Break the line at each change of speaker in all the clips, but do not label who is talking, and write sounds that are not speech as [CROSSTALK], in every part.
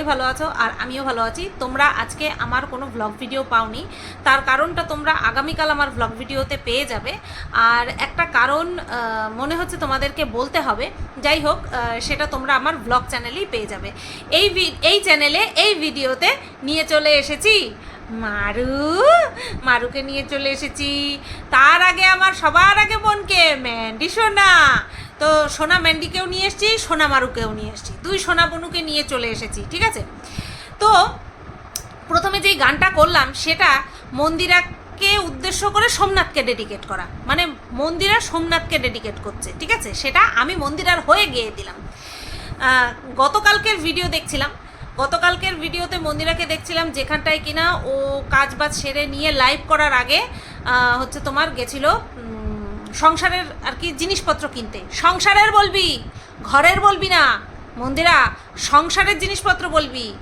সবাই ভালো আছো আর আমিও ভালো আছি। তোমরা আজকে আমার কোনো ভ্লগ ভিডিও পাওনি। তার কারণটা তোমরা আগামীকাল আমার ভ্লগ ভিডিওতে পেয়ে যাবে। আর একটা কারণ মনে হচ্ছে তোমাদেরকে বলতে হবে। যাই হোক সেটা তোমরা আমার ভ্লগ চ্যানেলেই পেয়ে যাবে। এই এই চ্যানেলে এই ভিডিওতে নিয়ে চলে এসেছি মারু। মারুকে নিয়ে চলে এসেছি। তার আগে আমার সবার আগে বোনকে ম্যান্ডি সোনা। তো সোনা ম্যান্ডিকেও নিয়ে এসেছি, সোনা মারুকেও নিয়ে এসেছি। দুই সোনা বনুকে নিয়ে চলে এসেছি, ঠিক আছে? তো প্রথমে যেই গানটা করলাম, সেটা মন্দিরাকে উদ্দেশ্য করে সোমনাথকে ডেডিকেট করা। মানে মন্দিরা সোমনাথকে ডেডিকেট করছে, ঠিক আছে? সেটা আমি মন্দিরার হয়ে গিয়ে দিলাম। গতকালকের ভিডিও দেখছিলাম। গতকালকের ভিডিওতে মন্দিরাকে দেখছিলাম যেখানটায় কিনা ও কাজ বাজ সেরে নিয়ে লাইভ করার আগে হচ্ছে তোমার গেছিল সংসারের আর কি জিনিসপত্র কিনতে। সংসারের বলবি, ঘরের বলবি না। মন্দিরা, সংসারের জিনিসপত্র বলবি।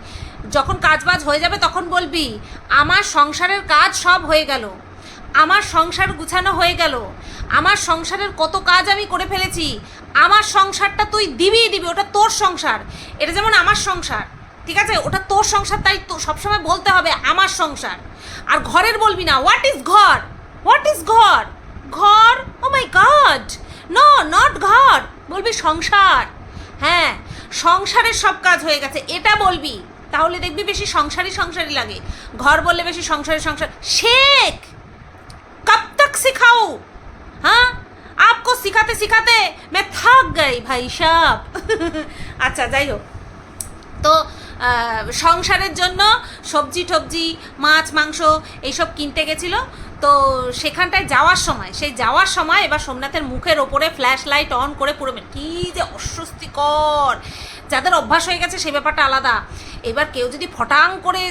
যখন কাজবাজ হয়ে যাবে তখন বলবি, আমার সংসারের কাজ সব হয়ে গেল। আমার সংসার গুছানো হয়ে গেল। আমার সংসারের কত কাজ আমি করে ফেলেছি। আমার সংসারটা তুই দিবি দিবি। ওটা তোর সংসার। এটা যেমন আমার সংসার, ঠিক আছে? ওটা তোর সংসার, তাই তো সবসময় বলতে হবে আমার সংসার। আর ঘরের বলবি না। হোয়াট ইজ ঘর? হোয়াট ইজ ঘর? ঘর? Oh my god no not ঘর। বলবি সংসার। হ্যাঁ সংসারের সব কাজ হয়ে গেছে। এটা বলবি। তাহলে দেখবি বেশি সংসারই সংসারই লাগে। ঘর বললে বেশি সংসারে সংসার। শেখ! কব তক শিখাও? হ্যাঁ? আপকো শিখাতে শিখাতে মে থাক গাই ভাই সাহ [LAUGHS] আচ্ছা যাই হোক। তো সংসারের জন্য সবজি টবজি মাছ, মাংস, এইসব কিনতে গেছিল। তো সেখানটায় যাওয়ার সময়, সেই যাওয়ার সময় এবার সোমনাথের মুখের ওপরে ফ্ল্যাশ লাইট অন করে পুরো কী যে অস্বস্তিকর! যাদের অভ্যাস হয়ে গেছে সে ব্যাপারটা আলাদা। এবার কেউ যদি ফটাং করে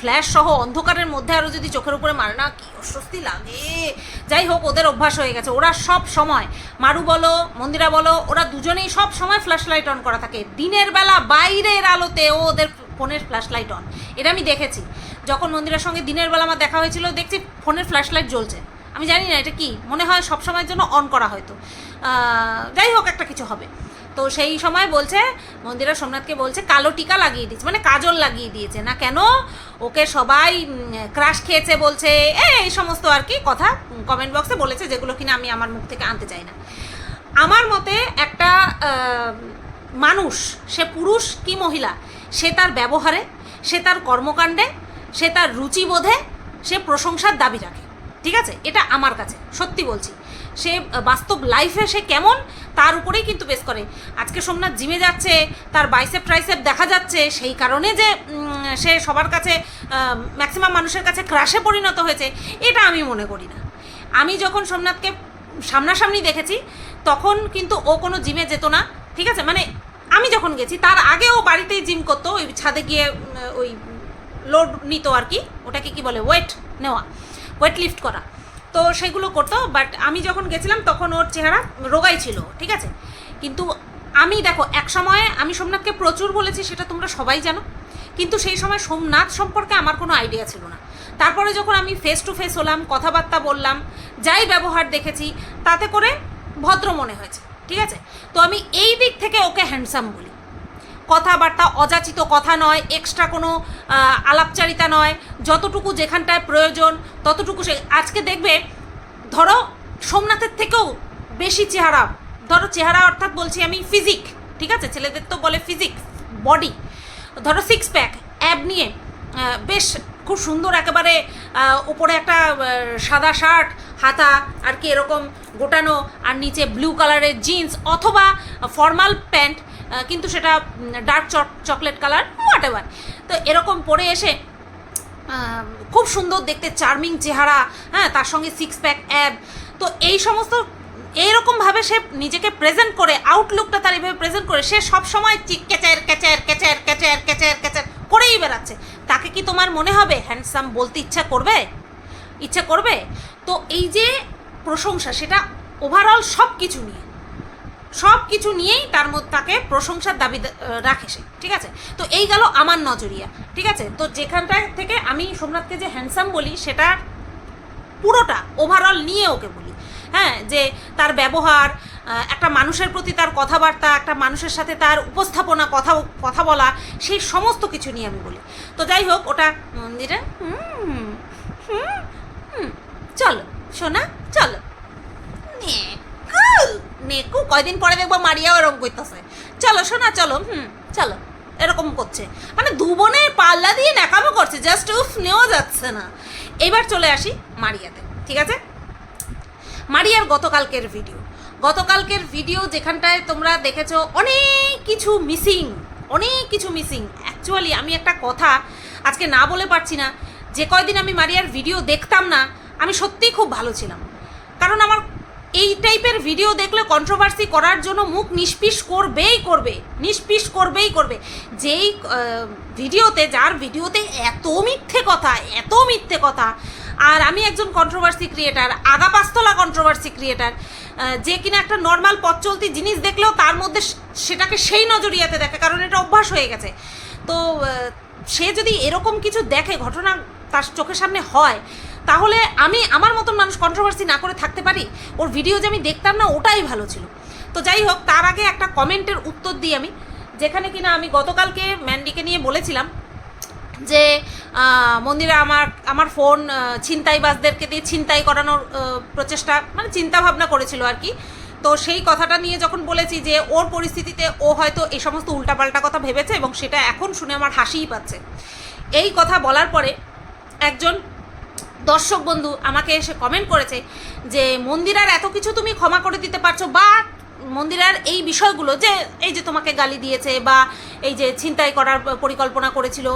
ফ্ল্যাশ সহ অন্ধকারের মধ্যে আরও যদি চোখের উপরে মারে, না, কি অস্বস্তি লাগে! যাই হোক, ওদের অভ্যাস হয়ে গেছে। ওরা সব সময়, মারু বলো, মন্দিরা বলো, ওরা দুজনেই সব সময় ফ্ল্যাশ লাইট অন করা থাকে। দিনের বেলা বাইরের আলোতে ওদের ফোনের ফ্ল্যাশ লাইট অন এটা আমি দেখেছি। যখন মন্দিরের সঙ্গে দিনের বেলা আমার দেখা হয়েছিল, দেখছি ফোনের ফ্ল্যাশ লাইট জ্বলছে। আমি জানি না এটা কি, মনে হয় সব সময়ের জন্য অন করা হয়তো। যাই হোক, একটা কিছু হবে। তো সেই সময় বলছে মন্দিরা সোমনাথকে বলছে, কালো টিকা লাগিয়ে দিয়েছে মানে কাজল লাগিয়ে দিয়েছে। না কেন? ওকে সবাই ক্রাশ খেয়েছে বলছে, এই সমস্ত আর কি কথা কমেন্ট বক্সে বলেছে, যেগুলো কিনা আমি আমার মুখ থেকে আনতে চাই না। আমার মতে একটা মানুষ, সে পুরুষ কি মহিলা, সে তার ব্যবহারে, সে তার কর্মকাণ্ডে সে তার রুচিবোধে সে প্রশংসার দাবি রাখে। ঠিক আছে? এটা আমার কাছে, সত্যি বলছি। সে বাস্তব লাইফে সে কেমন, তার উপরেই কিন্তু বেশ করে। আজকে সোমনাথ জিমে যাচ্ছে, তার বাইসেপ ট্রাইসেপ দেখা যাচ্ছে, সেই কারণে যে সে সবার কাছে ম্যাক্সিমাম মানুষের কাছে ক্রাশে পরিণত হয়েছে, এটা আমি মনে করি না। আমি যখন সোমনাথকে সামনাসামনি দেখেছি, তখন কিন্তু ও কোনো জিমে যেত না, ঠিক আছে? মানে আমি যখন গেছি, তার আগে ও বাড়িতেই জিম করতো, ওই ছাদে গিয়ে ওই লোড নিত আর কি, ওটাকে কি বলে ওয়েট নেওয়া ওয়েট লিফট করা। তো সেগুলো করতো বাট আমি যখন গেছিলাম তখন ওর চেহারা রোগাই ছিল, ঠিক আছে? কিন্তু আমি দেখো, এক সময়ে আমি সোমনাথকে প্রচুর বলেছি, সেটা তোমরা সবাই জানো। কিন্তু সেই সময় সোমনাথ সম্পর্কে আমার কোনো আইডিয়া ছিল না। তারপরে যখন আমি ফেস টু ফেস হলাম, কথাবার্তা বললাম, যাই ব্যবহার দেখেছি, তাতে করে ভদ্র মনে হয়েছে, ঠিক আছে? তো আমি এই দিক থেকে ওকে হ্যান্ডসাম বলি। কথাবার্তা অযাচিত কথা নয় এক্সট্রা কোনো আলাপচারিতা নয়। যতটুকু যেখানটায় প্রয়োজন, ততটুকু সে আজকে দেখবে, ধরো সোমনাথের থেকেও বেশি চেহারা। ধরো চেহারা অর্থাৎ বলছি আমি ফিজিক ঠিক আছে? ছেলেদের তো বলে ফিজিক বডি ধরো সিক্স প্যাক অ্যাব নিয়ে বেশ খুব সুন্দর একেবারে উপরে একটা সাদা শার্ট হাতা, আর কি এরকম গোটানো, আর নিচে ব্লু কালারের জিন্স অথবা ফর্মাল প্যান্ট কিন্তু সেটা dark chocolate colour whatever তো এরকম পরে এসে খুব সুন্দর দেখতে চার্মিং চেহারা হ্যাঁ তার সঙ্গে সিক্স প্যাক অ্যাব তো এই সমস্ত এইরকমভাবে সে নিজেকে প্রেজেন্ট করে আউটলুকটা তার এইভাবে প্রেজেন্ট করে, সে সব সময় catcher catcher catcher catcher catcher catcher করেই বেড়াচ্ছে। তাকে কি তোমার মনে হবে হ্যান্ডসাম বলতে ইচ্ছা করবে? ইচ্ছা করবে? তো এই যে প্রশংসা, সেটা ওভারঅল সব কিছু নিয়ে। সব কিছু নিয়েই তার মধ্যে তাকে প্রশংসার দাবি রাখে সে, ঠিক আছে? তো এই গেল আমার নজরিয়া, ঠিক আছে? তো যেখানটা থেকে আমি সোমনাথকে যে হ্যান্ডসাম বলি, সেটা পুরোটা ওভারঅল নিয়ে ওকে বলি। হ্যাঁ যে তার ব্যবহার একটা মানুষের প্রতি তার কথাবার্তা, একটা মানুষের সাথে তার উপস্থাপনা, কথা কথা বলা, সেই সমস্ত কিছু নিয়ে আমি বলি। তো যাই হোক, ওটা হুম চলো শোনা চলো। নেকু নেকু কয়দিন পরে দেখব মারিয়াও এরকম করতেছে। চলো শোনা চলো, হুম, চলো, এরকম করছে। মানে দু বোনের পাল্লা দিয়ে ন্যাকামো করছে জাস্ট উফ, নেওয়া যাচ্ছে না। এবার চলে আসি মারিয়াতে, ঠিক আছে? মারিয়ার গতকালকের ভিডিও গতকালকের ভিডিও যেখানটায় তোমরা দেখেছ, অনেক কিছু মিসিং অনেক কিছু মিসিং অ্যাকচুয়ালি আমি একটা কথা আজকে না বলে পারছি না। যে কয়দিন আমি মারিয়ার ভিডিও দেখতাম না, আমি সত্যিই খুব ভালো ছিলাম। কারণ আমার এই টাইপের ভিডিও দেখলে কন্ট্রোভার্সি করার জন্য মুখ নিষ্পিস করবেই করবে, নিষ্পিস করবেই করবে। যেই ভিডিওতে যার ভিডিওতে এত মিথ্যে কথা, এত মিথ্যে কথা, আর আমি একজন কন্ট্রোভার্সি ক্রিয়েটার আগা পাঁচতলা কন্ট্রোভার্সি ক্রিয়েটার যে কিনা একটা নর্মাল পথ চলতি জিনিস দেখলেও তার মধ্যে সেটাকে সেই নজরিয়াতে দেখে, কারণ এটা অভ্যাস হয়ে গেছে। তো সে যদি এরকম কিছু দেখে, ঘটনা তার চোখের সামনে হয় তাহলে আমি আমার মতন মানুষ কন্ট্রোভার্সি না করে থাকতে পারি? ওর ভিডিও যে আমি দেখতাম না, ওটাই ভালো ছিল। তো যাই হোক, তার আগে একটা কমেন্টের উত্তর দিই আমি, যেখানে কিনা আমি গতকালকে ম্যান্ডিকে নিয়ে বলেছিলাম যে মন্দিরে আমার আমার ফোন ছিনতাইবাজদেরকে দিয়ে ছিনতাই করানোর প্রচেষ্টা মানে চিন্তা ভাবনা করেছিল আর কি। তো সেই কথাটা নিয়ে যখন বলেছি যে, ওর পরিস্থিতিতে ও হয়তো এই সমস্ত উল্টাপাল্টা কথা ভেবেছে এবং সেটা এখন শুনে আমার হাসিই পাচ্ছে। এই কথা বলার পরে একজন দর্শক বন্ধু আমাকে এসে কমেন্ট করেছে যে, মন্দিরার এত কিছু তুমি ক্ষমা করে দিতে পারছ, বা মন্দিরার এই বিষয়গুলো যে, এই যে তোমাকে গালি দিয়েছে বা এই যে ছিনতাই করার পরিকল্পনা করেছিল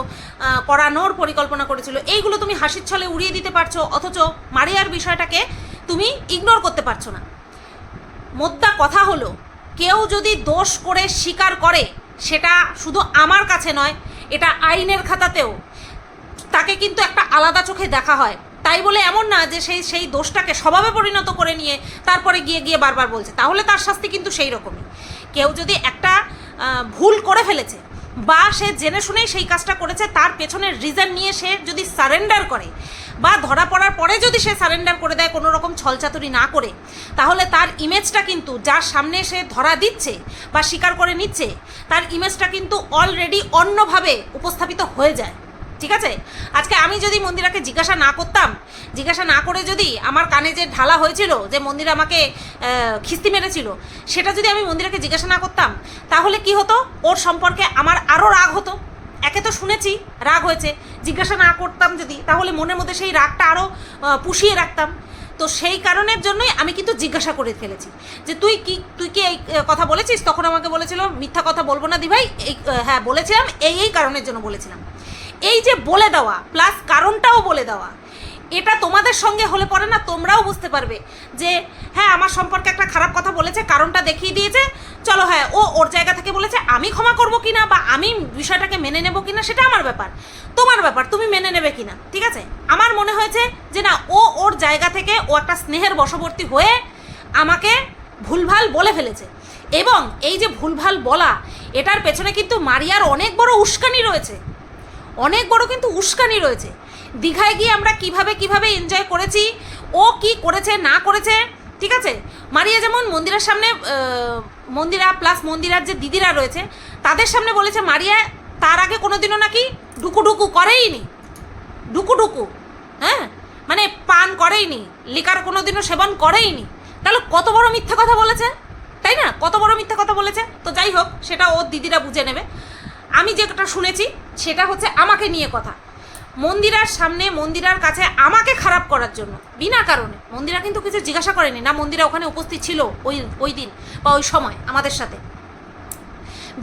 করানোর পরিকল্পনা করেছিল, এইগুলো তুমি হাসির ছলে উড়িয়ে দিতে পারছ, অথচ মারিয়ার বিষয়টাকে তুমি ইগনোর করতে পারছ না। মোদ্দা কথা হলো, কেউ যদি দোষ করে স্বীকার করে, সেটা শুধু আমার কাছে নয়, এটা আইনের খাতাতেও, তাকে কিন্তু একটা আলাদা চোখে দেখা হয়। তাই বলে এমন না যে সেই সেই দোষটাকে স্বভাবে পরিণত করে নিয়ে তারপরে গিয়ে গিয়ে বারবার বলছে। তাহলে তার শাস্তি কিন্তু সেই রকমই। কেউ যদি একটা ভুল করে ফেলেছে বা সে জেনে শুনেই সেই কাজটা করেছে, তার পেছনের রিজন নিয়ে সে যদি সারেন্ডার করে বা ধরা পড়ার পরে যদি সে সারেন্ডার করে দেয়, কোনো রকম ছলচাতুরি না করে, তাহলে তার ইমেজটা কিন্তু যার সামনে সে ধরা দিচ্ছে বা স্বীকার করে নিচ্ছে, তার ইমেজটা কিন্তু অলরেডি অন্যভাবে উপস্থাপিত হয়ে যায়। ঠিক আছে? আজকে আমি যদি মন্দিরাকে জিজ্ঞাসা না করতাম, জিজ্ঞাসা না করে যদি আমার কানে যে ঢালা হয়েছিল, যে মন্দির আমাকে খিস্তি মেরেছিল, সেটা যদি আমি মন্দিরাকে জিজ্ঞাসা না করতাম, তাহলে কি হতো? ওর সম্পর্কে আমার আরও রাগ হতো। একে তো শুনেছি, রাগ হয়েছে। জিজ্ঞাসা না করতাম যদি, তাহলে মনের মধ্যে সেই রাগটা আরও পুষিয়ে রাখতাম। তো সেই কারণের জন্যই আমি কিন্তু জিজ্ঞাসা করে ফেলেছি। যে তুই কি তুই কি এই কথা বলেছিস? তখন আমাকে বলেছিল, মিথ্যা কথা বলব না দি ভাই এই হ্যাঁ বলেছিলাম, এই এই কারণের জন্য বলেছিলাম। এই যে বলে দেওয়া প্লাস কারণটাও বলে দেওয়া, এটা তোমাদের সঙ্গে হলে পরে না তোমরাও বুঝতে পারবে যে হ্যাঁ আমার সম্পর্কে একটা খারাপ কথা বলেছে, কারণটা দেখিয়ে দিয়েছে, চলো হ্যাঁ ও ওর জায়গা থেকে বলেছে, আমি ক্ষমা করব কিনা বা আমি বিষয়টাকে মেনে নেব কিনা, সেটা আমার ব্যাপার। তোমার ব্যাপার, তুমি মেনে নেবে কিনা, ঠিক আছে? আমার মনে হয়েছে যে না, ও ওর জায়গা থেকে ও একটা স্নেহের বশবর্তী হয়ে আমাকে ভুলভাল বলে ফেলেছে। এবং এই যে ভুলভাল বলা, এটার পেছনে কিন্তু মারিয়ার অনেক বড় উস্কানি রয়েছে। অনেক বড় কিন্তু উস্কানি রয়েছে। দীঘায় গিয়ে আমরা কীভাবে কীভাবে এনজয় করেছি, ও কি করেছে, না করেছে, ঠিক আছে? মারিয়া যেমন মন্দিরের সামনে মন্দিরা প্লাস মন্দিরার যে দিদিরা রয়েছে, তাদের সামনে বলেছে, মারিয়া, তার আগে কোনোদিনও নাকি ডুকু ডুকু করেইনি? ডুকু ডুকু হ্যাঁ? মানে পান করেইনি, লিকার কোনোদিনও সেবন করেইনি। তাহলে কত বড় মিথ্যা কথা বলেছে, তাই না? কত বড় মিথ্যা কথা বলেছে? তো যাই হোক, সেটা ওর দিদিরা বুঝে নেবে। আমি যেটা শুনেছি, সেটা হচ্ছে আমাকে নিয়ে কথা। মন্দিরার সামনে, মন্দিরার কাছে আমাকে খারাপ করার জন্য, বিনা কারণে। মন্দিরা কিন্তু কিছু জিজ্ঞাসা করেনি না মন্দিরা ওখানে উপস্থিত ছিল ওই ওই দিন বা ওই সময় আমাদের সাথে।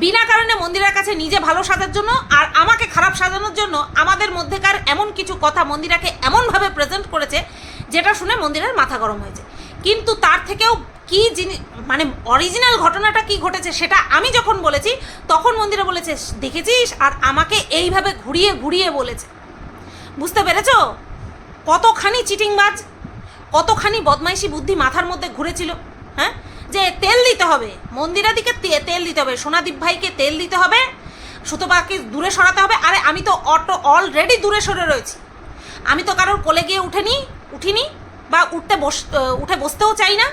বিনা কারণে মন্দিরের কাছে নিজে ভালো সাজার জন্য আর আমাকে খারাপ সাজানোর জন্য আমাদের মধ্যেকার এমন কিছু কথা মন্দিরাকে এমনভাবে প্রেজেন্ট করেছে, যেটা শুনে মন্দিরের মাথা গরম হয়েছে। কিন্তু তার থেকেও কি জিনিস মানে অরিজিনাল ঘটনাটা কি ঘটেছে সেটা আমি যখন বলেছি, তখন মন্দিরে বলেছে দেখেছিস? আর আমাকে এইভাবে ঘুরিয়ে ঘুরিয়ে বলেছে। বুঝতে পেরেছ? কতখানি চিটিংবাজ, কতখানি বদমাইশি বুদ্ধি মাথার মধ্যে ঘুরেছিল হ্যাঁ? যে তেল দিতে হবে, মন্দিরাদিকে তেল দিতে হবে, সোনাদীপ ভাইকে তেল দিতে হবে, সুতোপাকে দূরে সরাতে হবে। আরে, আমি তো অটো অলরেডি দূরে সরে রয়েছি। আমি তো কারোর কোলে গিয়ে উঠেনি, উঠিনি বা উঠতে বস, উঠে বসতেও চাই না।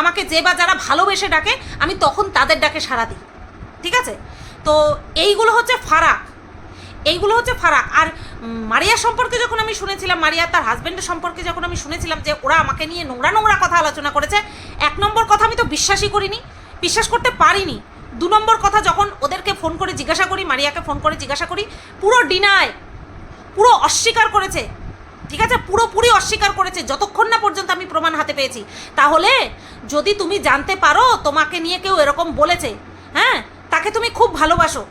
আমাকে যে বা যারা ভালোবেসে ডাকে, আমি তখন তাদের ডাকে সাড়া দিই। ঠিক আছে? তো এইগুলো হচ্ছে ফারাক। এইগুলো হচ্ছে ফারাক। আর মারিয়া সম্পর্কে যখন আমি শুনেছিলাম, মারিয়া তার হাজব্যান্ডের সম্পর্কে যখন আমি শুনেছিলাম যে ওরা আমাকে নিয়ে নোংরা নোংরা কথা আলোচনা করেছে, এক নম্বর কথা আমি তো বিশ্বাসই করিনি, বিশ্বাস করতে পারিনি। দু নম্বর কথা যখন ওদেরকে ফোন করে জিজ্ঞাসা করি, মারিয়াকে ফোন করে জিজ্ঞাসা করি, পুরো ডিনায় পুরো অস্বীকার করেছে। ঠিক আছে, পুরোপুরি অস্বীকার করেছে। যতক্ষণ না পর্যন্ত আমি প্রমাণ হাতে পেয়েছি। তাহলে যদি তুমি জানতে পারো, তোমাকে নিয়ে কেউ এরকম বলেছে হ্যাঁ? তাকে তুমি খুব ভালোবাসো।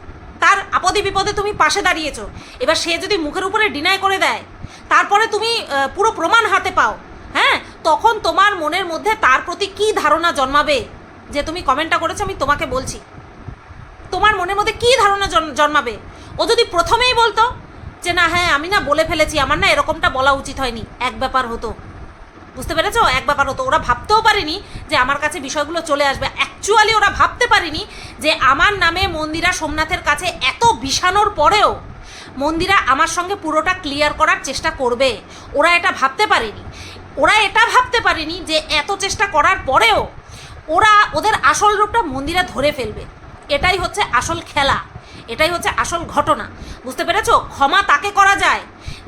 তার আপদে বিপদে তুমি পাশে দাঁড়িয়েছো। এবার সে যদি মুখের উপরে ডিনাই করে দেয়, তারপরে তুমি পুরো প্রমাণ হাতে পাও হ্যাঁ? তখন তোমার মনের মধ্যে তার প্রতি কি ধারণা জন্মাবে? যে তুমি কমেন্টটা করেছ, আমি তোমাকে বলছি। তোমার মনের মধ্যে কী ধারণা জন্মাবে? ও যদি প্রথমেই বলতো যে না হ্যাঁ আমি না বলে ফেলেছি, আমার না এরকমটা বলা উচিত হয়নি। এক ব্যাপার হতো। বুঝতে পেরেছ? এক ব্যাপার হতো। ওরা ভাবতেও পারেনি যে আমার কাছে বিষয়গুলো চলে আসবে। অ্যাকচুয়ালি ওরা ভাবতে পারেনি যে আমার নামে মন্দিরা সোমনাথের কাছে এত বিষানোর পরেও মন্দিরা আমার সঙ্গে পুরোটা ক্লিয়ার করার চেষ্টা করবে। ওরা এটা ভাবতে পারেনি। ওরা এটা ভাবতে পারেনি যে এত চেষ্টা করার পরেও ওরা ওদের আসল রূপটা মন্দিরা ধরে ফেলবে। এটাই হচ্ছে আসল খেলা। এটাই হচ্ছে আসল ঘটনা। বুঝতে পেরেছ? ক্ষমা তাকে করা যায়,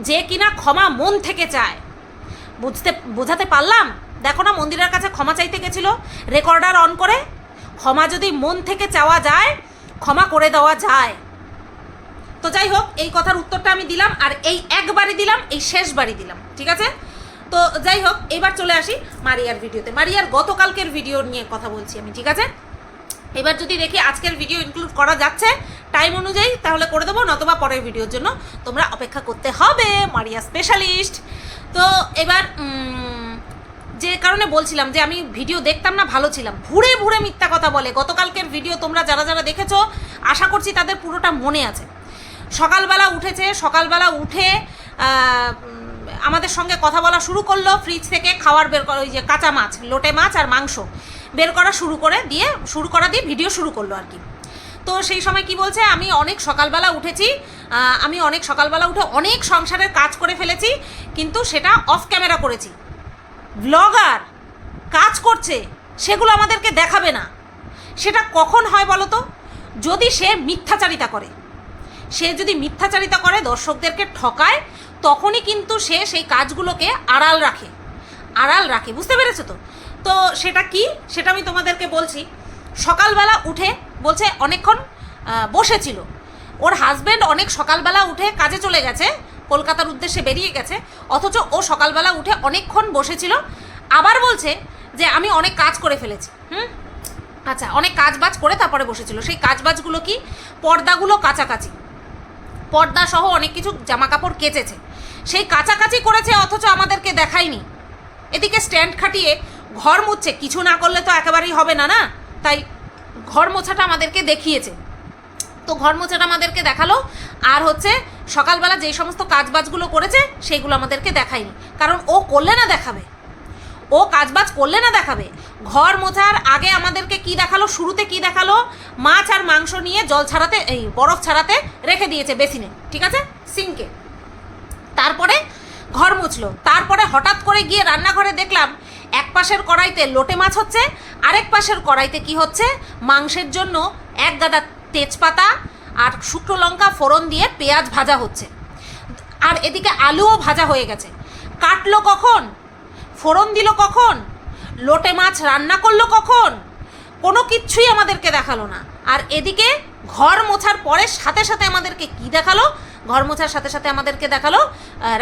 যে কিনা ক্ষমা মন থেকে চায়। বুঝতে, বোঝাতে পারলাম? দেখো না, মন্দিরের কাছে ক্ষমা চাইতে গেছিল রেকর্ডার অন করে, ক্ষমা যদি মন থেকে চাওয়া যায়, ক্ষমা করে দেওয়া যায়। তো যাই হোক, এই কথার উত্তরটা আমি দিলাম, আর এই একবারই দিলাম, এই শেষবারই দিলাম, ঠিক আছে? তো যাই হোক, এবার চলে আসি মারিয়ার ভিডিওতে। মারিয়ার গতকালকের ভিডিও নিয়ে কথা বলছি আমি, ঠিক আছে? এবার যদি দেখি আজকের ভিডিও ইনক্লুড করা যাচ্ছে টাইম অনুযায়ী, তাহলে করে দেবো, নতবা পরের ভিডিওর জন্য। তোমরা অপেক্ষা করতে হবে, মারিয়া স্পেশালিস্ট তো এবার যে কারণে বলছিলাম যে আমি ভিডিও দেখতাম না, ভালো ছিলাম। ভুরে ভুরে মিথ্যা কথা বলে। গতকালকের ভিডিও তোমরা যারা যারা দেখেছ, আশা করছি তাদের পুরোটা মনে আছে। সকালবেলা উঠেছে, সকালবেলা উঠে আমাদের সঙ্গে কথা বলা শুরু করল ফ্রিজ থেকে খাওয়ার বের করা ওই যে কাঁচা মাছ, লোটে মাছ আর মাংস। বের করা শুরু করে দিয়ে, শুরু করা দিয়ে ভিডিও শুরু করল আর কি। তো সেই সময় কি বলছে, আমি অনেক সকালবেলা উঠেছি আমি অনেক সকালবেলা উঠে অনেক সংসারের কাজ করে ফেলেছি, কিন্তু সেটা অফ ক্যামেরা করেছি। ব্লগার কাজ করছে, সেগুলো আমাদেরকে দেখাবে না। সেটা কখন হয় বলো তো? যদি সে মিথ্যাচারিতা করে, সে যদি মিথ্যাচারিতা করে দর্শকদেরকে ঠকায়, তখনই কিন্তু সে সেই কাজগুলোকে আড়াল রাখে। আড়াল রাখে, বুঝতে পেরেছ তো? তো সেটা কি? সেটা আমি তোমাদেরকে বলছি। সকালবেলা উঠে বলছে অনেকক্ষণ বসেছিল। ওর হাজব্যান্ড অনেক সকালবেলা উঠে কাজে চলে গেছে, কলকাতার উদ্দেশ্যে বেরিয়ে গেছে, অথচ ও সকালবেলা উঠে অনেকক্ষণ বসেছিল। আবার বলছে যে, আমি অনেক কাজ করে ফেলেছি। হুম? আচ্ছা অনেক কাজ বাজ করে তারপরে বসেছিল। সেই কাজ বাজগুলো কি? পর্দাগুলো কাছাকাছি। পর্দা সহ অনেক কিছু জামা কাপড় কেচেছে। সেই কাছাকাছি করেছে, অথচ আমাদেরকে দেখায়নি। এদিকে স্ট্যান্ড খাটিয়ে ঘর মুছছে কিছু না করলে তো একেবারেই হবে না না? তাই ঘর মোছাটা আমাদেরকে দেখিয়েছে। তো ঘর মোছাটা আমাদেরকে দেখাল, আর হচ্ছে সকালবেলা যেই সমস্ত কাজবাজগুলো করেছে, সেইগুলো আমাদেরকে দেখায়নি। কারণ ও করলে না দেখাবে। ও কাজবাজ করলে না দেখাবে। ঘর মোছার আগে আমাদেরকে কি দেখাল, শুরুতে কি দেখাল? মাছ আর মাংস নিয়ে জল ছাড়াতে, এই বরফ ছাড়াতে রেখে দিয়েছে বেসিনে, ঠিক আছে? সিঙ্কে। তারপরে ঘর মুছলো। তারপরে হঠাৎ করে গিয়ে রান্নাঘরে দেখলাম, এক পাশের কড়াইতে লোটে মাছ হচ্ছে, আরেক পাশের কড়াইতে কি হচ্ছে? মাংসের জন্য এক গাদা তেজপাতা আর শুকনো লঙ্কা ফোড়ন দিয়ে পেঁয়াজ ভাজা হচ্ছে। আর এদিকে আলুও ভাজা হয়ে গেছে। কাটলো কখন? ফোড়ন দিল কখন? লোটে মাছ রান্না করল কখন? কোনো কিচ্ছুই আমাদেরকে দেখাল না। আর এদিকে ঘর মোছার পরে সাথে সাথে আমাদেরকে কি দেখাল? ঘর মোছার সাথে সাথে আমাদেরকে দেখাল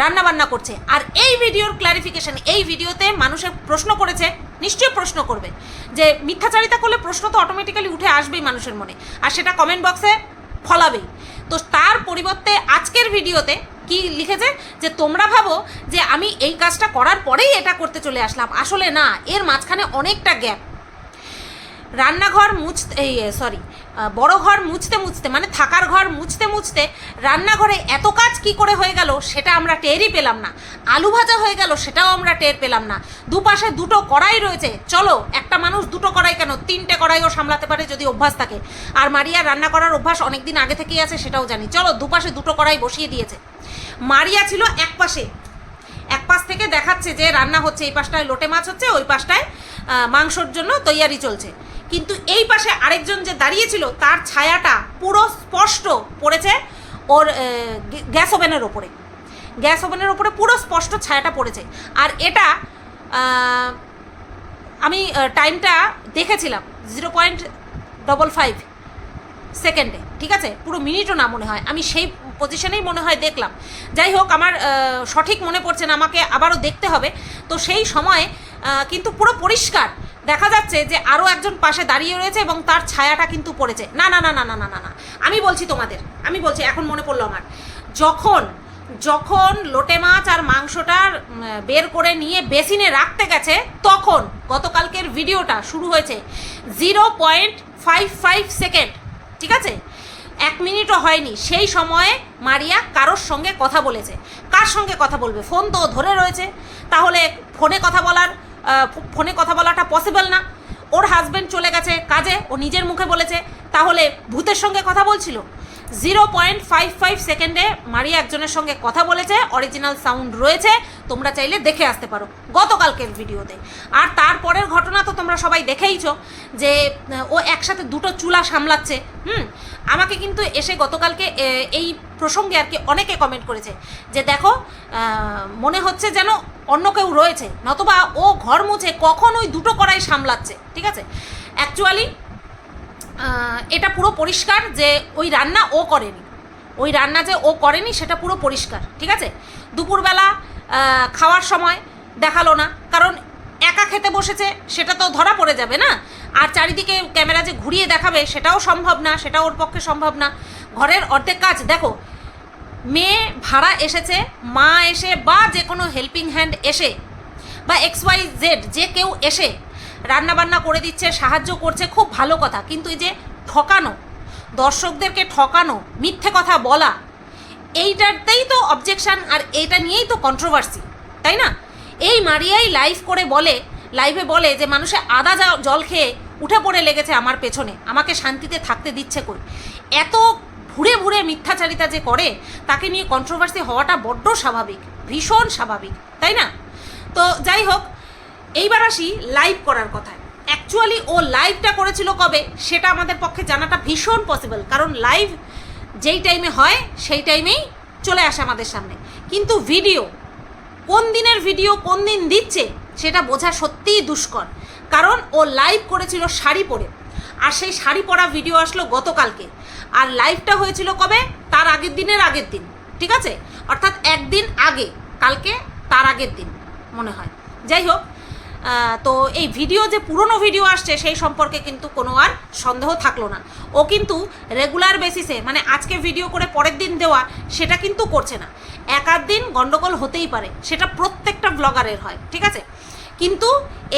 রান্না বান্না করছে। আর এই ভিডিওর ক্লারিফিকেশন এই ভিডিওতে মানুষের প্রশ্ন করেছে, নিশ্চয়ই প্রশ্ন করবে। যে মিথ্যাচারিতা করলে প্রশ্ন তো অটোমেটিক্যালি উঠে আসবেই মানুষের মনে, আর সেটা কমেন্ট বক্সে ফলাবেই। তো তার পরিবর্তে আজকের ভিডিওতে কি লিখেছে? যে তোমরা ভাবো যে আমি এই কাজটা করার পরেই এটা করতে চলে আসলাম। আসলে না, এর মাঝখানে অনেকটা গ্যাপ রান্নাঘর মুছতে, এই সরি বড় ঘর মুছতে মুছতে মানে থাকার ঘর মুছতে মুছতে রান্নাঘরে এত কাজ কি করে হয়ে গেল সেটা আমরা টেরই পেলাম না। আলু ভাজা হয়ে গেল সেটাও আমরা টের পেলাম না। দুপাশে দুটো কড়াই রয়েছে। চলো, একটা মানুষ দুটো কড়াই কেন? তিনটে কড়াইও সামলাতে পারে যদি অভ্যাস থাকে। আর মারিয়া রান্না করার অভ্যাস অনেক দিন আগে থেকেই আছে, সেটাও জানি। চলো, দুপাশে দুটো কড়াই বসিয়ে দিয়েছে। মারিয়া ছিল এক পাশে। এক পাশ থেকে দেখাচ্ছে যে রান্না হচ্ছে, এই পাশটায় লোটে মাছ হচ্ছে, ওই পাশটায় মাংসর জন্য তৈয়ারি চলছে। কিন্তু এই পাশে আরেকজন যে দাঁড়িয়েছিল, তার ছায়াটা পুরো স্পষ্ট পড়েছে ওর গ্যাস ওভেনের ওপরে। গ্যাস ওভেনের ওপরে পুরো স্পষ্ট ছায়াটা পড়েছে। আর এটা আমি টাইমটা দেখেছিলাম, জিরো পয়েন্ট ডবল ফাইভ সেকেন্ডে, ঠিক আছে? পুরো মিনিটও না মনে হয়। আমি সেই পজিশনেই মনে হয় দেখলাম। যাই হোক, আমার সঠিক মনে পড়ছে না, আমাকে আবারও দেখতে হবে। তো সেই সময়ে কিন্তু পুরো পরিষ্কার। দেখা যাচ্ছে যে আরও একজন পাশে দাঁড়িয়ে রয়েছে এবং তার ছায়াটা কিন্তু পড়েছে। না না না না না না না না। আমি বলছি তোমাদের, আমি বলছি, এখন মনে পড়ল আমার। যখন যখন লোটে মাছ আর মাংসটা বের করে নিয়ে বেসিনে রাখতে গেছে, তখন গতকালকের ভিডিওটা শুরু হয়েছে zero point five five second, ঠিক আছে? এক মিনিটও হয়নি, সেই সময়ে মারিয়া কারোর সঙ্গে কথা বলেছে। কার সঙ্গে কথা বলবে? ফোন তো ধরে রয়েছে। তাহলে ফোনে কথা বলার ফোনে কথা বলাটা পসিবল না। ওর হাজব্যান্ড চলে গেছে কাজে, ও নিজের মুখে বলেছে, তাহলে ভূতের সঙ্গে কথা বলছিল? জিরো পয়েন্ট ফাইভ ফাইভ সেকেন্ডে মারিয়া একজনের সঙ্গে কথা বলেছে অরিজিনাল সাউন্ড রয়েছে, তোমরা চাইলে দেখে আসতে পারো গতকালকের ভিডিওতে। আর তারপরের ঘটনা তো তোমরা সবাই দেখেইছ যে, ও একসাথে দুটো চুলা সামলাচ্ছে, হুম? আমাকে কিন্তু এসে গতকালকে এই প্রসঙ্গে আর কি অনেকে কমেন্ট করেছে যে দেখো মনে হচ্ছে যেন অন্য কেউ রয়েছে, নতবা ও ঘর মুছে কখন ওই দুটো কড়াই সামলাচ্ছে, ঠিক আছে? অ্যাকচুয়ালি এটা পুরো পরিষ্কার যে ওই রান্না ও করেনি। ওই রান্না যে ও করেনি, সেটা পুরো পরিষ্কার, ঠিক আছে? দুপুরবেলা খাওয়ার সময় দেখাল না, কারণ একা খেতে বসেছে, সেটা তো ধরা পড়ে যাবে না? আর চারিদিকে ক্যামেরা যে ঘুরিয়ে দেখাবে, সেটাও সম্ভব না, সেটা ওর পক্ষে সম্ভব না। ঘরের অর্ধেক কাজ, দেখো, মেয়ে ভাড়া এসেছে, মা এসে বা যে কোনো হেল্পিং হ্যান্ড এসে বা এক্স ওয়াই জেড যে কেউ এসে রান্না বান্না করে দিচ্ছে, সাহায্য করছে, খুব ভালো কথা। কিন্তু এই যে ঠকানো, দর্শকদেরকে ঠকানো, মিথ্যে কথা বলা, এইটাতেই তো অবজেকশন আর এইটা নিয়েই তো কন্ট্রোভার্সি তাই না? এই মারিয়াই লাইভ করে বলে লাইভে বলে যে, মানুষে আদা জল খেয়ে উঠে পড়ে লেগেছে আমার পেছনে, আমাকে শান্তিতে থাকতে দিচ্ছে কই? এত ভুড়ে ভুড়ে মিথ্যাচারিতা যে করে, তাকে নিয়ে কন্ট্রোভার্সি হওয়াটা বড্ড স্বাভাবিক, ভীষণ স্বাভাবিক, তাই না? তো যাই হোক এইবার আসি লাইভ করার কথায়। অ্যাকচুয়ালি ও লাইভটা করেছিল কবে? সেটা আমাদের পক্ষে জানাটা ভীষণ পসিবল কারণ লাইভ যেই টাইমে হয়, সেই টাইমেই চলে আসে আমাদের সামনে। কিন্তু ভিডিও কোন দিনের ভিডিও কোন দিন দিচ্ছে, সেটা বোঝা সত্যিই দুষ্কর। কারণ ও লাইভ করেছিল শাড়ি পরে। আর সেই শাড়ি পরা ভিডিও আসলো গতকালকে। আর লাইভটা হয়েছিল কবে? তার আগের দিনের আগের দিন, ঠিক আছে? অর্থাৎ একদিন আগে, কালকে তার আগের দিন, মনে হয়। যাই হোক তো এই ভিডিও যে পুরনো ভিডিও আসছে, সেই সম্পর্কে কিন্তু কোনো আর সন্দেহ থাকল না। ও কিন্তু রেগুলার বেসিসে মানে আজকে ভিডিও করে পরের দিন দেওয়া, সেটা কিন্তু করছে না। এক আধ দিন গণ্ডগোল হতেই পারে, সেটা প্রত্যেকটা ব্লগারের হয়, ঠিক আছে? কিন্তু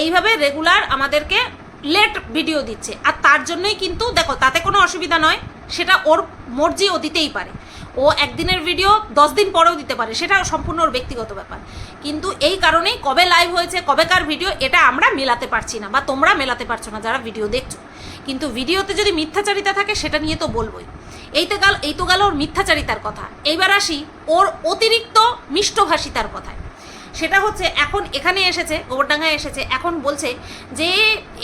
এইভাবে রেগুলার আমাদেরকে লেট ভিডিও দিচ্ছে। আর তার জন্যই কিন্তু, দেখো, তাতে কোনো অসুবিধা নয়, সেটা ওর মর্জি ও দিতেই পারে। ও একদিনের ভিডিও, দশ দিন পরেও দিতে পারে, সেটা সম্পূর্ণ ওর ব্যক্তিগত ব্যাপার। কিন্তু এই কারণেই কবে লাইভ হয়েছে কবেকার ভিডিও, এটা আমরা মেলাতে পারছি না, বা তোমরা মেলাতে পারছ না, যারা ভিডিও দেখছ। কিন্তু ভিডিওতে যদি মিথ্যাচারিতা থাকে, সেটা নিয়ে তো বলবোই। এই তো গেল, এই তো গেল ওর মিথ্যাচারিতার কথা। এইবার আসি ওর অতিরিক্ত মিষ্টভাষিতার কথায়। সেটা হচ্ছে এখন এখানে এসেছে, গোবরডাঙ্গায় এসেছে, এখন বলছে যে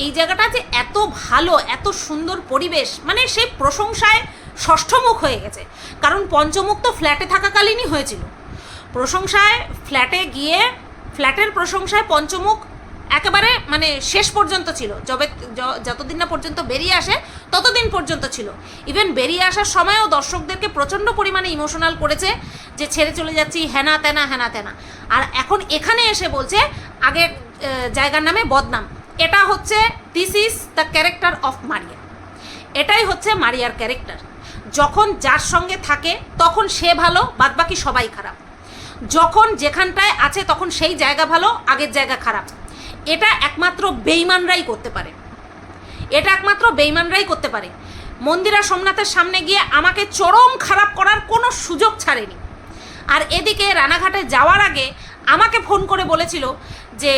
এই জায়গাটা যে এত ভালো, এত সুন্দর পরিবেশ মানে সেই প্রশংসায় ষষ্ঠমুখ হয়ে গেছে। কারণ পঞ্চমুখ তো ফ্ল্যাটে থাকাকালীনই হয়েছিল। প্রশংসায় ফ্ল্যাটে গিয়ে, ফ্ল্যাটের প্রশংসায় পঞ্চমুখ একেবারে মানে শেষ পর্যন্ত ছিল। যবে যতদিন না পর্যন্ত বেরিয়ে আসে ততদিন পর্যন্ত ছিল। ইভেন বেরিয়ে আসার সময়ও দর্শকদেরকে প্রচণ্ড পরিমাণে ইমোশনাল করেছে যে ছেড়ে চলে যাচ্ছি হেনা তেনা হেনা তেনা। আর এখন এখানে এসে বলছে আহ, জায়গার নামে বদনাম। এটা হচ্ছে this is the character of Maria এটাই হচ্ছে মারিয়ার ক্যারেক্টার যখন যার সঙ্গে থাকে তখন সে ভালো বাদবাকি সবাই খারাপ। যখন যেখানটায় আছে তখন সেই জায়গা ভালো আগের জায়গা খারাপ। এটা একমাত্র বেইমানরাই করতে পারে। এটা একমাত্র বেইমানরাই করতে পারে। মন্দিরা সোমনাথের সামনে গিয়ে আমাকে চরম খারাপ করার কোনো সুযোগ ছাড়েনি। আর এদিকে রানাঘাটে যাওয়ার আগে আমাকে ফোন করে বলেছিল যে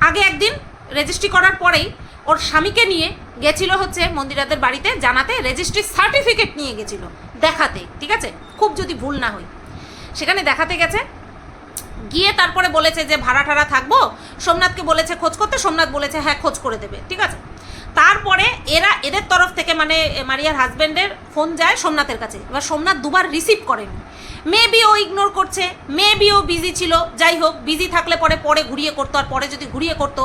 আগে একদিন রেজিস্ট্রি করার পরেই ওর স্বামীকে নিয়ে গেছিল হচ্ছে মন্দিরাদের বাড়িতে জানাতে রেজিস্ট্রি সার্টিফিকেট নিয়ে গেছিল দেখাতে, ঠিক আছে? খুব যদি ভুল না হই সেখানে দেখাতে গেছে গিয়ে তারপরে বলেছে যে ভাড়া ঠাড়া থাকব। সোমনাথকে বলেছে খোঁজ করতে, সোমনাথ বলেছে হ্যাঁ খোঁজ করে দেবে। ঠিক আছে? তারপরে এরা এদের তরফ থেকে মানে মারিয়ার হাজব্যান্ডের ফোন যায় সোমনাথের কাছে। এবার সোমনাথ দুবার রিসিভ করেনি। মেবি ও ইগনোর করছে মেবি ও বিজি ছিল, যাই হোক, বিজি থাকলে পরে পরে ঘুরিয়ে করতো, আর পরে যদি ঘুরিয়ে করতো,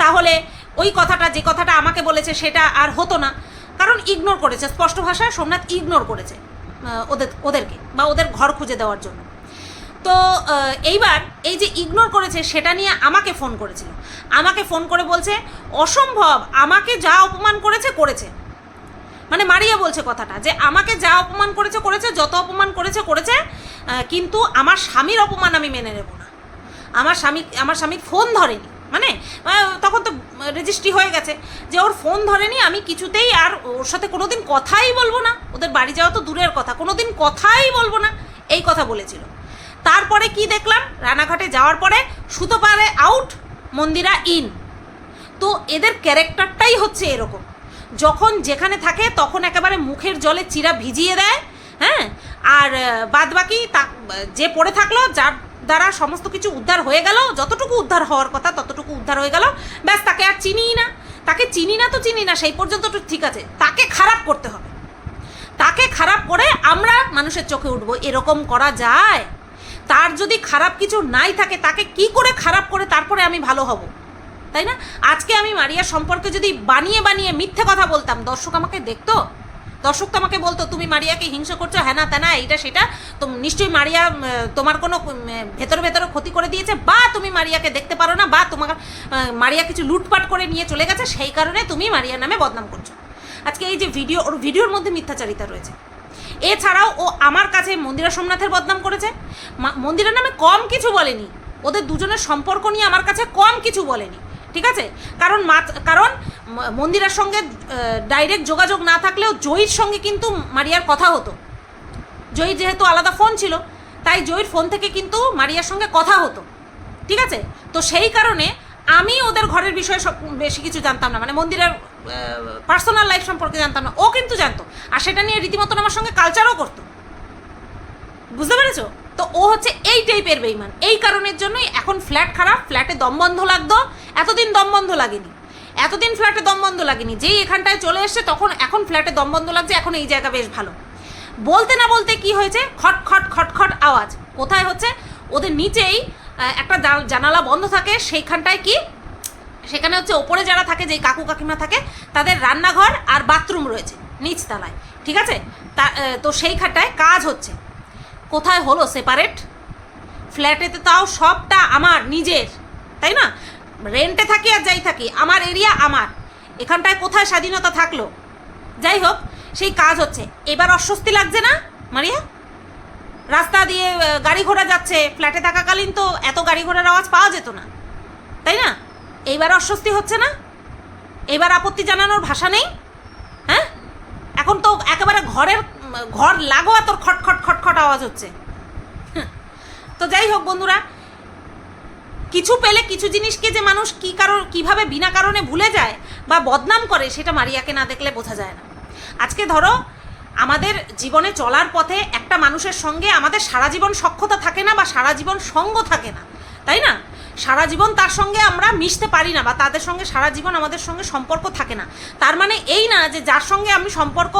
তাহলে ওই কথাটা, যে কথাটা আমাকে বলেছে, সেটা আর হতো না। কারণ ইগনোর করেছে, স্পষ্ট ভাষায় সোমনাথ ইগনোর করেছে ওদের, ওদেরকে, বা ওদের ঘর খুঁজে দেওয়ার জন্য। তো এইবার এই যে ইগনোর করেছে, সেটা নিয়ে আমাকে ফোন করেছিল। আমাকে ফোন করে বলছে, অসম্ভব, আমাকে যা অপমান করেছে করেছে। মানে মারিয়া বলছে কথাটা, যে আমাকে যা অপমান করেছে করেছে, যত অপমান করেছে করেছে কিন্তু আমার স্বামীর অপমান আমি মেনে নেব না। আমার স্বামী, আমার স্বামীর ফোন ধরেনি মানে তখন তো রেজিস্ট্রি হয়ে গেছে, যে ওর ফোন ধরেনি, আমি কিছুতেই আর ওর সাথে কোনোদিন কথাই বলব না। ওদের বাড়ি যাওয়া তো দূরের কথা, কোনোদিন কথাই বলব না, এই কথা বলেছিল। তারপরে কি দেখলাম? রানাঘাটে যাওয়ার পরে সুতোপাড়ে আউট মন্দিরা ইন তো এদের ক্যারেক্টারটাই হচ্ছে এরকম। যখন যেখানে থাকে তখন একেবারে মুখের জলে চিরা ভিজিয়ে দেয় হ্যাঁ? আর বাদ বাকি তা, যে পড়ে থাকল, যার দ্বারা সমস্ত কিছু উদ্ধার হয়ে গেল, যতটুকু উদ্ধার হওয়ার কথা ততটুকু উদ্ধার হয়ে গেল, ব্যাস তাকে আর চিনিই না। তাকে চিনি না তো চিনি না, সেই পর্যন্ত তো ঠিক আছে। তাকে খারাপ করতে হবে। তাকে খারাপ করে আমরা মানুষের চোখে উঠবো। এরকম করা যায়? তার যদি খারাপ কিছু নাই থাকে, তাকে কি করে খারাপ করে তারপরে আমি ভালো হব? তাই না? আজকে আমি মারিয়া সম্পর্কে যদি বানিয়ে বানিয়ে মিথ্যে কথা বলতাম, দর্শক আমাকে দেখতো? দর্শক তো আমাকে বলতো, তুমি মারিয়াকে হিংসা করছ হ্যাঁ না, তা না, এইটা সেটা, তো নিশ্চয়ই মারিয়া তোমার কোনো ভেতরে ভেতরে ক্ষতি করে দিয়েছে, বা তুমি মারিয়াকে দেখতে পারো না, বা তোমার মারিয়া কিছু লুটপাট করে নিয়ে চলে গেছে, সেই কারণে তুমি মারিয়া নামে বদনাম করছ। আজকে এই যে ভিডিও, ওর ভিডিওর মধ্যে মিথ্যাচারিতা রয়েছে। এছাড়াও ও আমার কাছে মন্দিরা সোমনাথের বদনাম করেছে। মন্দিরের নামে কম কিছু বলেনি। ওদের দুজনের সম্পর্ক নিয়ে আমার কাছে কম কিছু বলেনি, ঠিক আছে? কারণ মাত- কারণ মন্দিরের সঙ্গে ডাইরেক্ট যোগাযোগ না থাকলেও জয়ীর সঙ্গে কিন্তু মারিয়ার কথা হতো। জয়ীর যেহেতু আলাদা ফোন ছিল, তাই জয়ীর ফোন থেকে কিন্তু মারিয়ার সঙ্গে কথা হতো, ঠিক আছে? তো সেই কারণে আমি ওদের ঘরের বিষয়ে সব, বেশি কিছু জানতাম না মানে মন্দিরের পার্সোনাল লাইফ সম্পর্কে জানতাম না, ও কিন্তু জানতো। আর সেটা নিয়ে রীতিমতন আমার সঙ্গে কালচারও করতো। বুঝতে পেরেছ? তো ও হচ্ছে এই টাইপের বেইমান। এই কারণের জন্যই এখন ফ্ল্যাট খারাপ ফ্ল্যাটে দম বন্ধ লাগতো। এতদিন দম বন্ধ লাগেনি। এতদিন ফ্ল্যাটে দম বন্ধ লাগেনি। যেই এখানটায় চলে এসছে, তখন এখন ফ্ল্যাটে দম বন্ধ লাগছে, এখন এই জায়গা বেশ ভালো। বলতে না বলতে কি হয়েছে? খট খট খট খট আওয়াজ। কোথায় হচ্ছে? ওদের নিচেই একটা জানালা বন্ধ থাকে। সেইখানটায় কি? সেখানে হচ্ছে ওপরে যারা থাকে, যেই কাকু কাকিমা থাকে, তাদের রান্নাঘর আর বাথরুম রয়েছে, নিচতলায়। ঠিক আছে? তা তো সেইখানটায় কাজ হচ্ছে। কোথায় হলো সেপারেট ফ্ল্যাটেতে তাও সবটা আমার, নিজের, তাই না? রেন্টে থাকি আর যাই থাকি, আমার এরিয়া আমার। এখানটায় কোথায় স্বাধীনতা থাকল? যাই হোক, সেই কাজ হচ্ছে। এবার অস্বস্তি লাগছে না, মারিয়া? রাস্তা দিয়ে গাড়ি ঘোড়া যাচ্ছে ফ্ল্যাটে থাকাকালীন তো এত গাড়ি ঘোড়ার আওয়াজ পাওয়া যেত না, তাই না? এইবার অস্বস্তি হচ্ছে না? এবার আপত্তি জানানোর ভাষা নেই? হ্যাঁ? এখন তো একেবারে ঘরের ঘর লাগোয়া তোর খট খট খট খট আওয়াজ হচ্ছে। তো যাই হোক বন্ধুরা, কিছু পেলে কিছু জিনিসকে যে মানুষ কি কারণ কীভাবে বিনা কারণে ভুলে যায় বা বদনাম করে সেটা মারিয়াকে না দেখলে বোঝা যায় না। আজকে ধরো, আমাদের জীবনে চলার পথে একটা মানুষের সঙ্গে আমাদের সারা জীবন সক্ষতা থাকে না বা সারা জীবন সঙ্গ থাকে না, তাই না? সারা জীবন তার সঙ্গে আমরা মিশতে পারি না বা তাদের সঙ্গে সারা জীবন আমাদের সঙ্গে সম্পর্ক থাকে না। তার মানে এই না যে যার সঙ্গে আমি সম্পর্ক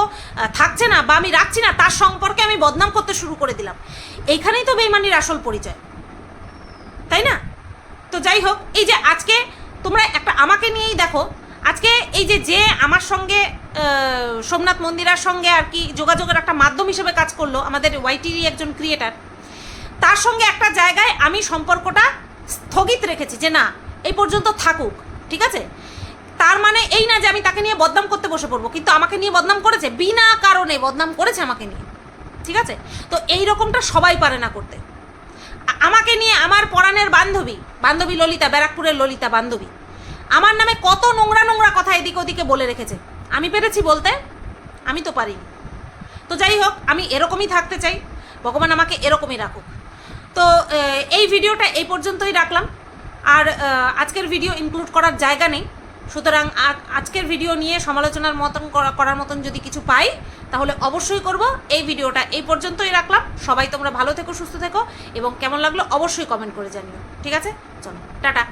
থাকছে না বা আমি রাখছি না, তার সম্পর্কে আমি বদনাম করতে শুরু করে দিলাম। এইখানেই তো বেইমানির আসল পরিচয়। তাই না? তো যাই হোক, এই যে আজকে তোমরা একটা আমাকে নিয়েই দেখো। আজকে এই যে যে আমার সঙ্গে সোমনাথ মন্দিরার সঙ্গে আর কি যোগাযোগের একটা মাধ্যম হিসেবে কাজ করল, আমাদের ওয়াইটিরই একজন ক্রিয়েটার তার সঙ্গে একটা জায়গায় আমি সম্পর্কটা স্থগিত রেখেছি যে না, এই পর্যন্ত থাকুক, ঠিক আছে? তার মানে এই না যে আমি তাকে নিয়ে বদনাম করতে বসে পড়ব, কিন্তু আমাকে নিয়ে বদনাম করেছে, বিনা কারণে বদনাম করেছে আমাকে নিয়ে, ঠিক আছে? তো এই রকমটা সবাই পারে না করতে। আমাকে নিয়ে আমার পরাণের বান্ধবী বান্ধবী ললিতা, ব্যারাকপুরের ললিতা বান্ধবী, আমার নামে কত নোংরা নোংরা কথা এদিক ওদিকে বলে রেখেছে। আমি পেরেছি বলতে? আমি তো পারি তো যাই হোক, আমি এরকমই থাকতে চাই, ভগবান আমাকে এরকমই রাখুক। তো এই ভিডিওটা এই পর্যন্তই রাখলাম। আর আজকের ভিডিও ইনক্লুড করার জায়গা নেই। সুতরাং আজকের ভিডিও নিয়ে সমালোচনার মতন করা- করার মতন যদি কিছু পাই, তাহলে অবশ্যই করব। এই ভিডিওটা এই পর্যন্তই রাখলাম। সবাই তোমরা ভালো থেকো, সুস্থ থেকো, এবং কেমন লাগল অবশ্যই কমেন্ট করে জানিও। ঠিক আছে? চলো, টাটা।